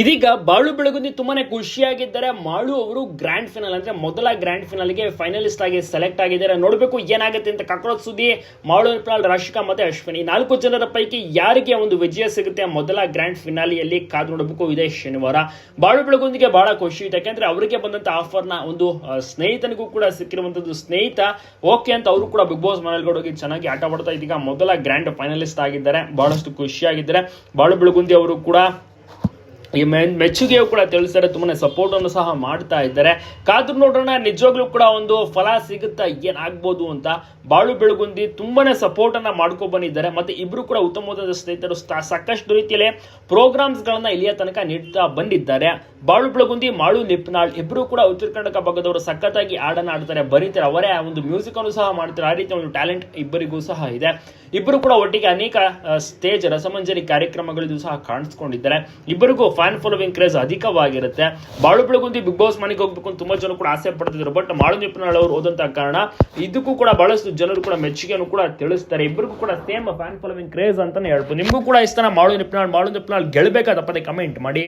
ಇದೀಗ ಬಾಳು ಬೆಳಗುಂದಿ ತುಂಬಾನೇ ಖುಷಿಯಾಗಿದ್ದಾರೆ. ಮಾಳು ಅವರು ಗ್ರ್ಯಾಂಡ್ ಫಿನಲ್ ಅಂದ್ರೆ ಮೊದಲ ಗ್ರ್ಯಾಂಡ್ ಫಿನಲ್ಗೆ ಫೈನಲಿಸ್ಟ್ ಆಗಿ ಸೆಲೆಕ್ಟ್ ಆಗಿದ್ದಾರೆ. ನೋಡಬೇಕು ಏನಾಗುತ್ತೆ ಅಂತ ಕಾಕ್ರೋಚ್ ಸುದ್ದಿ. ಮಾಳು ರಾಶಿಕಾ ಮತ್ತೆ ಅಶ್ವಿನಿ. ನಾಲ್ಕು ಜನರ ಪೈಕಿ ಯಾರಿಗೆ ಒಂದು ವಿಜಯ ಸಿಗುತ್ತೆ? ಮೊದಲ ಗ್ರ್ಯಾಂಡ್ ಫಿನಾಲಿಯಲ್ಲಿ ಕಾದು ನೋಡಬೇಕು ಇದೇ ಶನಿವಾರ. ಬಾಳು ಬೆಳಗುಂದಿಗೆ ಬಹಳ ಖುಷಿ. ಇದೆ ಯಾಕಂದ್ರೆ ಅವರಿಗೆ ಬಂದಂತ ಆಫರ್ನ ಒಂದು ಸ್ನೇಹಿತನಿಗೂ ಕೂಡ ಸಿಕ್ಕಿರುವಂತದ್ದು ಸ್ನೇಹಿತ. ಓಕೆ ಅಂತ ಅವರು ಕೂಡ ಬಿಗ್ ಬಾಸ್ ಹೋಗಿ ಚೆನ್ನಾಗಿ ಆಟ ಆಡ್ತಾ ಇದೀಗ. ಮೊದಲ ಗ್ರ್ಯಾಂಡ್ ಫೈನಲಿಸ್ಟ್ ಆಗಿದ್ದಾರೆ. ಬಹಳಷ್ಟು ಖುಷಿಯಾಗಿದ್ದಾರೆ. ಬಾಳು ಬೆಳಗುಂದಿ ಅವರು ಕೂಡ ಈ ಮೆ- ಮೆಚ್ಚುಗೆಯು ಕೂಡ ತಿಳಿಸ್ತಾರೆ ತುಂಬಾ ಸಪೋರ್ಟನ್ನು ಸಹ ಮಾಡ್ತಾ ಇದ್ದಾರೆ. ಕಾದು ನೋಡೋಣ ನಿಜವಾಗ್ಲೂ ಕೂಡ ಒಂದು ಫಲ ಸಿಗುತ್ತಾ ಏನಾಗ್ಬೋದು ಅಂತ ಬಾಳು ಬೆಳಗುಂದಿ ತುಂಬಾನೇ ಸಪೋರ್ಟನ್ನು ಅನ್ನ ಮಾಡ್ಕೊ ಬಂದಿದ್ದಾರೆ. ಮತ್ತೆ ಇಬ್ರು ಕೂಡ ಉತ್ತಮವಾದ ಸ್ನೇಹಿತರು ಸಾಕಷ್ಟು ರೀತಿಯಲ್ಲಿ ಪ್ರೋಗ್ರಾಮ್ಸ್ ಗಳನ್ನ ಇಲ್ಲಿಯ ತನಕ ನೀಡ್ತಾ ಬಂದಿದ್ದಾರೆ. ಬಾಳು ಬೆಳಗುಂದಿ, ಮಾಳು ನಿಪ್ನಾಳ್ ಇಬ್ರು ಕೂಡ ಉತ್ತರ ಕರ್ನಾಟಕ ಭಾಗದವರು ಸಖತ್ತಾಗಿ ಹಾಡನ್ನು ಆಡ್ತಾರೆ ಬರೀತಾರೆ. ಅವರೇ ಆ ಒಂದು ಮ್ಯೂಸಿಕ್ ಅನ್ನು ಸಹ ಮಾಡ್ತಾರೆ. ಆ ರೀತಿಯ ಒಂದು ಟ್ಯಾಲೆಂಟ್ ಇಬ್ಬರಿಗೂ ಸಹ ಇದೆ. ಇಬ್ಬರು ಕೂಡ ಒಟ್ಟಿಗೆ ಅನೇಕ ಸ್ಟೇಜ್ ರಸಮಂಜರಿ ಕಾರ್ಯಕ್ರಮಗಳಿಗೂ ಸಹ ಕಾಣಿಸ್ಕೊಂಡಿದ್ದಾರೆ. ಇಬ್ಬರಿಗೂ ಫ್ಯಾನ್ ಫಾಲೋವಿಂಗ್ ಕ್ರೇಜ್ ಅಧಿಕವಾಗಿರುತ್ತೆ. ಬಾಳು ಬೆಳಗುಂದಿ ಬಿಗ್ ಬಾಸ್ ಮನೆಗೆ ಹೋಗ್ಬೇಕು ಅಂತ ತುಂಬಾ ಜನ ಕೂಡ ಆಸೆ ಪಡ್ತಿದ್ರು. ಬಟ್ ಮಾಳು ನಿಪ್ನಾಳ್ ಅವರು ಹೋದಂತ ಕಾರಣ ಇದಕ್ಕೂ ಕೂಡ ಬಹಳಷ್ಟು ಜನರು ಕೂಡ ಮೆಚ್ಚುಗೆಯನ್ನು ಕೂಡ ತಿಳಿಸ್ತಾರೆ. ಇಬ್ಬರಿಗೂ ಕೂಡ ಸೇಮ್ ಫ್ಯಾನ್ ಫಾಲೋವಿಂಗ್ ಕ್ರೇಜ್ ಅಂತಾನೆ ಹೇಳ್ಬೋದು. ನಿಮಗೂ ಕೂಡ ಇಷ್ಟ ಮಾಳು ನಿಪ್ನಾಳ್ ಮಾಳು ನಿಪ್ನಾಳ್ ಗೆಲ್ಬೇಕಾ ತಪ್ಪದೆ ಕಮೆಂಟ್ ಮಾಡಿ.